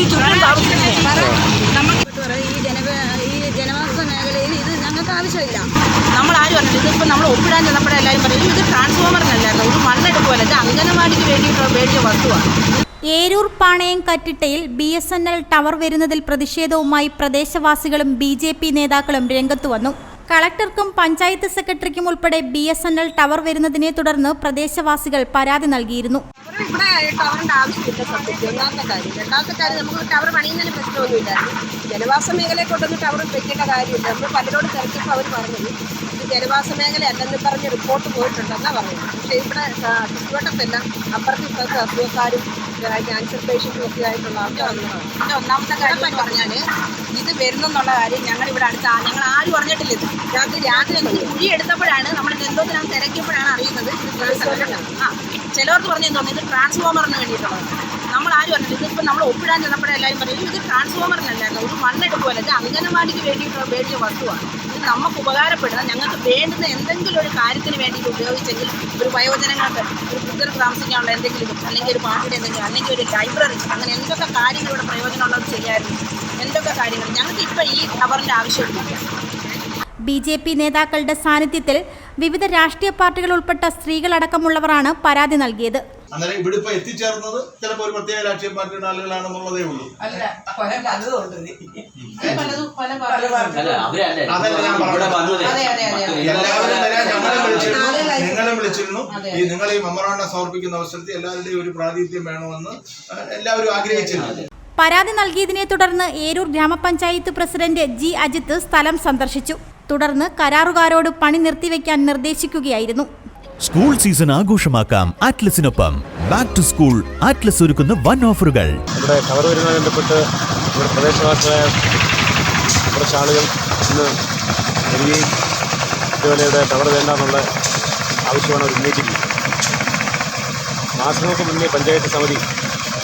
ഈ ചുറ്റും താമസിക്കുന്നത്. നമുക്ക് ഈ ജനവ ഈ ജനവാസ മേഖലയിൽ ഇത് ഞങ്ങൾക്ക് ആവശ്യമില്ല നമ്മൾ ആരും അല്ല ഇതിപ്പോൾ നമ്മൾ ഒപ്പിടാൻ ചെന്നപ്പോഴേ എല്ലാവരും പറയും ഇത് ട്രാൻസ്ഫോമറിനല്ലായിരുന്നു ഇത് മണ്ണെടുക്കുമല്ല ഇത് അംഗനവാടിക്ക് വേണ്ടിയിട്ട് വേണ്ടിയ വസ്തുവാണ്. Eroor Panayam കറ്റിട്ടയിൽ B S N L tower വരുന്നതിൽ പ്രതിഷേധവുമായി പ്രദേശവാസികളും ബി ജെ പി നേതാക്കളും രംഗത്തു വന്നു. കളക്ടർക്കും പഞ്ചായത്ത് സെക്രട്ടറിക്കും ഉൾപ്പെടെ B S N L tower വരുന്നതിനെ തുടർന്ന് പ്രദേശവാസികൾ പരാതി നൽകിയിരുന്നു. ഇവിടെ ടവറിന്റെ ആവശ്യമില്ല സത്യത്തിൽ. ഒന്നാമത്തെ കാര്യം. രണ്ടാമത്തെ കാര്യം നമുക്ക് ടവർ പണിയുന്നതിന് പ്രശ്നമൊന്നുമില്ലായിരുന്നു ജനവാസ മേഖലയെ കൊണ്ടൊന്നും ടവർ വെക്കേണ്ട കാര്യമില്ല. നമ്മൾ പലരോട് തിരക്കിയപ്പോൾ അവർ പറഞ്ഞത് ഇത് ജനവാസ മേഖല അല്ലെന്ന് പറഞ്ഞ് റിപ്പോർട്ട് പോയിട്ടുണ്ടെന്നാണ് പറയുന്നത് പക്ഷേ ഇവിടെ ചുറ്റുവട്ടത്തെല്ലാം അപ്പുറത്ത് ഇപ്പുറത്ത് അസുഖക്കാരും ക്യാൻസർ പേഷ്യന്റും ഒക്കെ ആയിട്ടുള്ള ആൾക്കാരാണ് പിന്നെ ഒന്നാമത്തെ കാര്യം എന്ന് പറഞ്ഞാൽ ഇത് വരുന്നെന്നുള്ള കാര്യം ഞങ്ങൾ ഇവിടെ അടുത്ത ഞങ്ങൾ ആരും പറഞ്ഞിട്ടില്ല ഇത്. രാത്രി രാത്രി കുഴി എടുത്തപ്പോഴാണ് നമ്മൾ എന്തോത്തിനാണ് തിരക്കിയപ്പോഴാണ് അറിയുന്നത്. ഇത്. ആ ചിലവർക്ക് പറഞ്ഞു തന്നെ ഇത് ട്രാൻസ്ഫോമറിന് വേണ്ടിയിട്ടുള്ളത് നമ്മൾ ആരും പറഞ്ഞു ഇതിപ്പോൾ നമ്മൾ ഒപ്പിടാൻ ചെന്നപ്പോഴേ എല്ലാവരും പറയും ഇത് ട്രാൻസ്ഫോമറിനല്ലായിരുന്നു ഒരു മണ്ണെടുക്കുമല്ല ഇത് അംഗനവാടിക്ക് വേണ്ടിയിട്ടുള്ള മേടിച്ച വസ്തുവാണ്. ഇത് നമുക്ക് ഉപകാരപ്പെടുന്ന ഞങ്ങൾക്ക് വേണ്ടുന്ന എന്തെങ്കിലും ഒരു കാര്യത്തിന് വേണ്ടിയിട്ട് ഉപയോഗിച്ചെങ്കിൽ ഒരു വയോജനങ്ങൾക്ക് ഒരു ബുദ്ധർ താമസിക്കാനുള്ള എന്തെങ്കിലും അല്ലെങ്കിൽ ഒരു പാട്ടിന്റെ എന്തെങ്കിലും അല്ലെങ്കിൽ ഒരു ലൈബ്രറി അങ്ങനെ എന്തൊക്കെ കാര്യങ്ങൾ ഇവിടെ പ്രയോജനമുള്ളത് ചെയ്യാമായിരുന്നു എന്തൊക്കെ കാര്യങ്ങൾ. ഞങ്ങൾക്ക് ഇപ്പോൾ ഈ ടവറിന്റെ ആവശ്യമില്ല. ബി ജെ പി നേതാക്കളുടെ സാന്നിധ്യത്തിൽ വിവിധ രാഷ്ട്രീയ പാർട്ടികൾ ഉൾപ്പെട്ട സ്ത്രീകളടക്കമുള്ളവരാണ് പരാതി നൽകിയത്. അങ്ങനെ ഇവിടെ ഇപ്പൊ എത്തിച്ചേർന്നത് ചിലപ്പോ ഒരു പ്രത്യേക രാഷ്ട്രീയ പാർട്ടിയുടെ ആളുകളാണെന്നുള്ളതേ ഉള്ളൂ. നിങ്ങളെ വിളിച്ചിരുന്നു. ഈ നിങ്ങൾ ഈ മെമ്മറാണ്ടം സമർപ്പിക്കുന്ന അവസരത്തിൽ എല്ലാവരുടെയും ഒരു പ്രാതിനിധ്യം വേണമെന്ന് എല്ലാവരും ആഗ്രഹിച്ചിരുന്നു. പരാതി നൽകിയതിനെ തുടർന്ന് ഏരൂർ ഗ്രാമപഞ്ചായത്ത് പ്രസിഡന്റ് ജി അജിത്ത് സ്ഥലം സന്ദർശിച്ചു. തുടർന്ന് കരാറുകാരോട് പണി നിർത്തിവെക്കാൻ നിർദ്ദേശിക്കുകയായിരുന്നു. സ്കൂൾ സീസൺ ആഘോഷമാക്കാം ആറ്റ്ലസിനൊപ്പം ബാക്ക് ടു സ്കൂൾ ആറ്റ്ലസ് ഒരുക്കുന്ന വൺ ഓഫറുകൾ. ഇവിടെ കവർ വരുന്നതുമായി ബന്ധപ്പെട്ട് ഇവിടെ പ്രദേശവാസികളായ കുറച്ച് ആളുകൾ ഇന്ന് വരികയും ഇതുപോലെ ഇവിടെ ടവർ വേണ്ട ആവശ്യമാണ് അവർ ഉന്നയിച്ചിരിക്കുന്നത് മാസങ്ങൾക്ക് മുന്നേ പഞ്ചായത്ത് സമിതി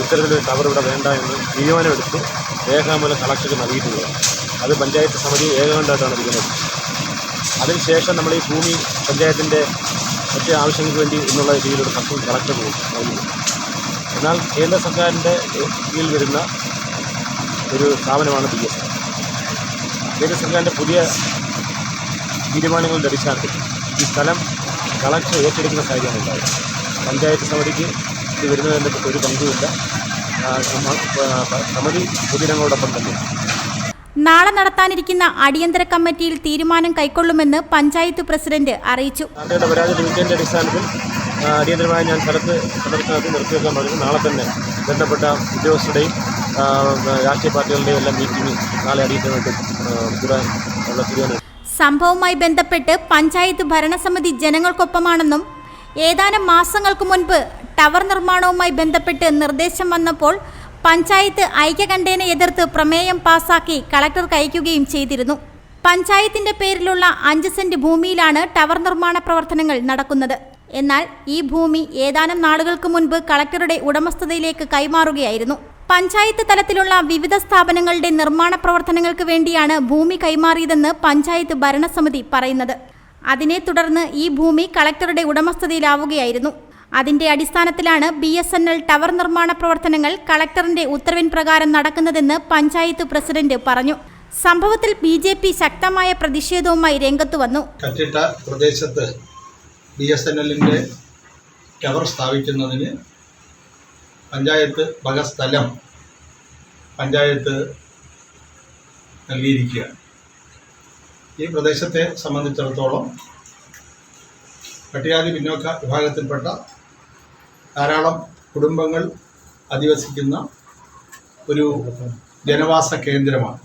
ഇത്തരത്തിലൊരു ടവർ ഇവിടെ വേണ്ട എന്ന് തീരുമാനമെടുത്ത് രേഖാമൂലം കളക്ടർക്ക് നൽകിയിട്ടുള്ളത്. അത് പഞ്ചായത്ത് സമിതി ഏകകണ്ഠമായിട്ടാണ് തീരുമാനിച്ചത് അതിനുശേഷം നമ്മൾ ഈ ഭൂമി പഞ്ചായത്തിന്റെ മറ്റ് ആവശ്യങ്ങൾക്ക് വേണ്ടി എന്നുള്ള രീതിയിലൊരു കത്ത് കളക്ടർ പോകും എന്നാൽ കേന്ദ്ര സർക്കാരിന്റെ കീഴിൽ വരുന്ന ഒരു സ്ഥാപനമാണ് ബി എസ്. കേന്ദ്ര സർക്കാരിന്റെ പുതിയ തീരുമാനങ്ങളുടെ അടിസ്ഥാനത്തിൽ ഈ സ്ഥലം കളക്ടർ ഏറ്റെടുക്കുന്ന സാഹചര്യമാണ് ഉണ്ടായത് പഞ്ചായത്ത് സമിതിക്ക് ഇത് വരുന്നതിന്റെ ഒരു പങ്കുമില്ല. സമിതി പൊതുജനങ്ങളോടൊപ്പം തന്നെ. നാളെ നടത്താനിരിക്കുന്ന അടിയന്തര കമ്മിറ്റിയിൽ തീരുമാനം കൈക്കൊള്ളുമെന്ന് പഞ്ചായത്ത് പ്രസിഡന്റ് അറിയിച്ചു. അടിസ്ഥാനത്തിൽ അടിയന്തരമായി ഞാൻ സ്ഥലത്ത് സന്ദർശനത്തിൽ നിർത്തിവെക്കാൻ പറഞ്ഞു. നാളെ തന്നെ ബന്ധപ്പെട്ട ഉദ്യോഗസ്ഥരുടെയും രാഷ്ട്രീയ പാർട്ടികളുടെയും എല്ലാം മീറ്റിംഗ് നാളെ അടിയന്തരമായിട്ട് കൂടാൻ തീരുമാനം സംഭവവുമായി ബന്ധപ്പെട്ട് പഞ്ചായത്ത് ഭരണസമിതി ജനങ്ങൾക്കൊപ്പമാണെന്നും ഏതാനും മാസങ്ങൾക്ക് മുൻപ് ടവർ നിർമ്മാണവുമായി ബന്ധപ്പെട്ട് നിർദ്ദേശം വന്നപ്പോൾ പഞ്ചായത്ത് ഐക്യകണ്ഠേന എതിർത്ത് പ്രമേയം പാസാക്കി കളക്ടർ അയക്കുകയും ചെയ്തിരുന്നു. പഞ്ചായത്തിന്റെ പേരിലുള്ള അഞ്ച് സെന്റ് ഭൂമിയിലാണ് ടവർ നിർമ്മാണ പ്രവർത്തനങ്ങൾ നടക്കുന്നത്. എന്നാൽ ഈ ഭൂമി ഏതാനും നാളുകൾക്ക് മുൻപ് കളക്ടറുടെ ഉടമസ്ഥതയിലേക്ക് കൈമാറുകയായിരുന്നു. പഞ്ചായത്ത് തലത്തിലുള്ള വിവിധ സ്ഥാപനങ്ങളുടെ നിർമ്മാണ പ്രവർത്തനങ്ങൾക്ക് വേണ്ടിയാണ് ഭൂമി കൈമാറിയതെന്ന് പഞ്ചായത്ത് ഭരണസമിതി പറയുന്നത്. അതിനെ തുടർന്ന് ഈ ഭൂമി കളക്ടറുടെ ഉടമസ്ഥതയിലാവുകയായിരുന്നു. അതിന്റെ അടിസ്ഥാനത്തിലാണ് B S N L tower നിർമ്മാണ പ്രവർത്തനങ്ങൾ കളക്ടറിന്റെ ഉത്തരവിൻ പ്രകാരം നടക്കുന്നതെന്ന് പഞ്ചായത്ത് പ്രസിഡന്റ് പറഞ്ഞു. സംഭവത്തിൽ ബി ജെ പി ശക്തമായ പ്രതിഷേധവുമായി രംഗത്തു വന്നു. കറ്റിട്ട പ്രദേശത്ത് ബി എസ് എൻ എല്ലിന്റെ ടവർ സ്ഥാപിക്കുന്നതിന് പഞ്ചായത്ത് വക സ്ഥലം പഞ്ചായത്ത് നൽകിയിരിക്കുകയാണ് ഈ പ്രദേശത്തെ സംബന്ധിച്ചിടത്തോളം പട്ടികാതി പിന്നോക്ക വിഭാഗത്തിൽപ്പെട്ട ധാരാളം കുടുംബങ്ങൾ അധിവസിക്കുന്ന ഒരു ജനവാസ കേന്ദ്രമാണ്.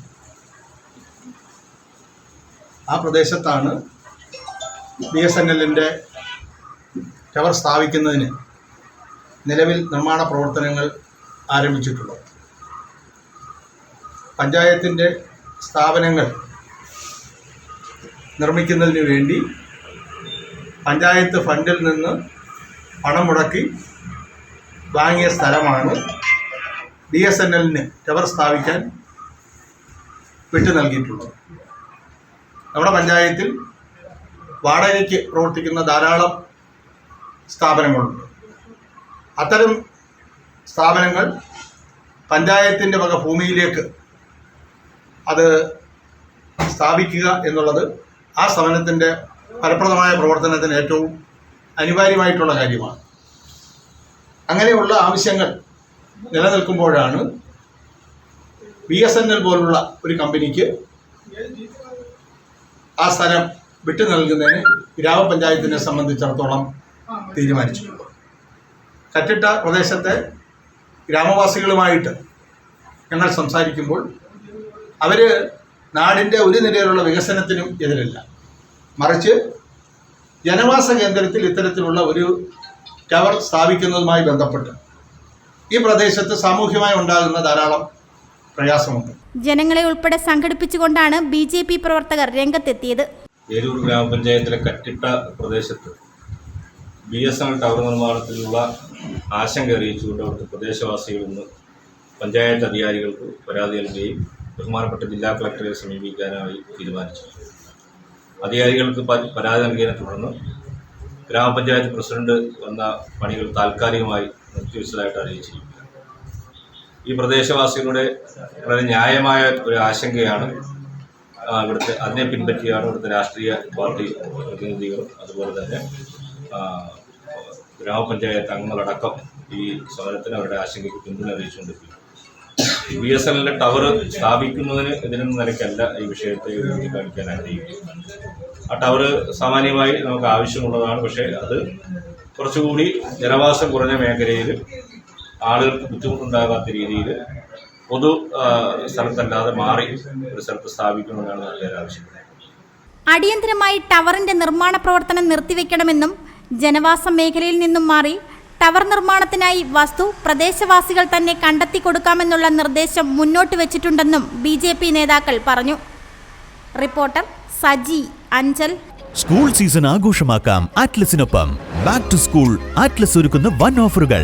ആ പ്രദേശത്താണ് ബി എസ് എൻ എല്ലിന്റെ ടവർ സ്ഥാപിക്കുന്നതിന് നിലവിൽ നിർമ്മാണ പ്രവർത്തനങ്ങൾ ആരംഭിച്ചിട്ടുള്ളത്. പഞ്ചായത്തിന്റെ സ്ഥാപനങ്ങൾ നിർമ്മിക്കുന്നതിന് വേണ്ടി പഞ്ചായത്ത് ഫണ്ടിൽ നിന്ന് പണം മുടക്കി വാങ്ങിയ സ്ഥലമാണ് ബി എസ് എൻ എല്ലിന് ടവർ സ്ഥാപിക്കാൻ വിട്ടു നൽകിയിട്ടുള്ളത്. നമ്മുടെ പഞ്ചായത്തിൽ വാടകയ്ക്ക് പ്രവർത്തിക്കുന്ന ധാരാളം സ്ഥാപനങ്ങളുണ്ട്. അത്തരം സ്ഥാപനങ്ങൾ പഞ്ചായത്തിന്റെ വക ഭൂമിയിലേക്ക് അത് സ്ഥാപിക്കുക എന്നുള്ളത് ആ സ്ഥാപനത്തിന്റെ ഫലപ്രദമായ പ്രവർത്തനത്തിന് ഏറ്റവും അനിവാര്യമായിട്ടുള്ള കാര്യമാണ്. അങ്ങനെയുള്ള ആവശ്യങ്ങൾ നിലനിൽക്കുമ്പോഴാണ് ബി എസ് എൻ എൽ പോലുള്ള ഒരു കമ്പനിക്ക് ആ സ്ഥലം വിട്ടു നൽകുന്നതിന് ഗ്രാമപഞ്ചായത്തിനെ സംബന്ധിച്ചിടത്തോളം തീരുമാനിച്ചിട്ടുള്ളത് കറ്റിട്ട പ്രദേശത്തെ ഗ്രാമവാസികളുമായിട്ട് ഞങ്ങൾ സംസാരിക്കുമ്പോൾ അവർ നാടിന്റെ ഒരു നിലയിലുള്ള വികസനത്തിനും എതിരല്ല. മറിച്ച് ജനവാസ കേന്ദ്രത്തിൽ ഇത്തരത്തിലുള്ള ഒരു ടവർ സ്ഥാപിക്കുന്നതുമായി ബന്ധപ്പെട്ട് ഈ പ്രദേശത്ത് സാമൂഹ്യമായി ഉണ്ടാകുന്ന ധാരാളം പ്രയാസമുണ്ട്. ജനങ്ങളെ ഉൾപ്പെടെ സംഘടിപ്പിച്ചുകൊണ്ടാണ് ബി ജെ പി പ്രവർത്തകർ രംഗത്തെത്തിയത്. ഏരൂർ ഗ്രാമപഞ്ചായത്തിലെ കറ്റിട്ട പ്രദേശത്ത് B S N L tower നിർമ്മാണത്തിലുള്ള ആശങ്ക അറിയിച്ചുകൊണ്ട് അവിടുത്തെ പ്രദേശവാസികൾ ഇന്ന് പഞ്ചായത്ത് അധികാരികൾക്ക് പരാതി നൽകുകയും ബഹുമാനപ്പെട്ട ജില്ലാ കളക്ടറെ സമീപിക്കാനായി തീരുമാനിച്ചു. അധികാരികൾക്ക് പരാതി നൽകിയതിനെ തുടർന്ന് ഗ്രാമപഞ്ചായത്ത് പ്രസിഡന്റ് വന്ന പണികൾ താൽക്കാലികമായി നിർത്തിവെച്ചതായിട്ട് അറിയിച്ചിരിക്കുന്നു. ഈ പ്രദേശവാസികളുടെ വളരെ ന്യായമായ ഒരു ആശങ്കയാണ് ഇവിടുത്തെ അതിനെ പിൻപറ്റിയാണ് ഇവിടുത്തെ രാഷ്ട്രീയ പാർട്ടി പ്രതിനിധികളും അതുപോലെ തന്നെ ഗ്രാമപഞ്ചായത്ത് അംഗങ്ങളടക്കം ഈ സമരത്തിന് അവരുടെ ആശങ്കയ്ക്ക് പിന്തുണ അറിയിച്ചുകൊണ്ടിരിക്കുന്നു. ബി എസ് എൻ എല്ലിന്റെ ടവർ സ്ഥാപിക്കുന്നതിന് എതിരെന്ന നിലയ്ക്കല്ല ഈ വിഷയത്തെ കാണിക്കാൻ ആഗ്രഹിക്കുന്നത് ആ ടവർ സാമാന്യമായി നമുക്ക് ആവശ്യമുള്ളതാണ്. പക്ഷേ അത് കുറച്ചുകൂടി ജനവാസം കുറഞ്ഞ മേഖലയിൽ ആളുകൾക്ക് ബുദ്ധിമുട്ടുണ്ടാകാത്ത രീതിയിൽ പൊതു സ്ഥലത്തല്ലാതെ മാറി ഒരു സ്ഥലത്ത് സ്ഥാപിക്കണമെന്നാണ് നാട്ടുകാർ ആവശ്യപ്പെടുന്നത് അടിയന്തരമായി ടവറിന്റെ നിർമ്മാണ പ്രവർത്തനം നിർത്തിവെക്കണമെന്നും ജനവാസ മേഖലയിൽ നിന്നും മാറി ടവർ നിർമ്മാണത്തിനായി വസ്തു പ്രദേശവാസികൾ തന്നെ കണ്ടെത്തി കൊടുക്കാമെന്നുള്ള നിർദ്ദേശം മുന്നോട്ട് വെച്ചിട്ടുണ്ടെന്നും ബി ജെ പി നേതാക്കൾ പറഞ്ഞു. Reporter Saji Anchal. School season ആഘോഷമാക്കാം ആറ്റ്ലസിനൊപ്പം ബാക്ക് ടു സ്കൂൾ ആറ്റ്ലസ് ഒരുക്കുന്ന വൺ ഓഫറുകൾ.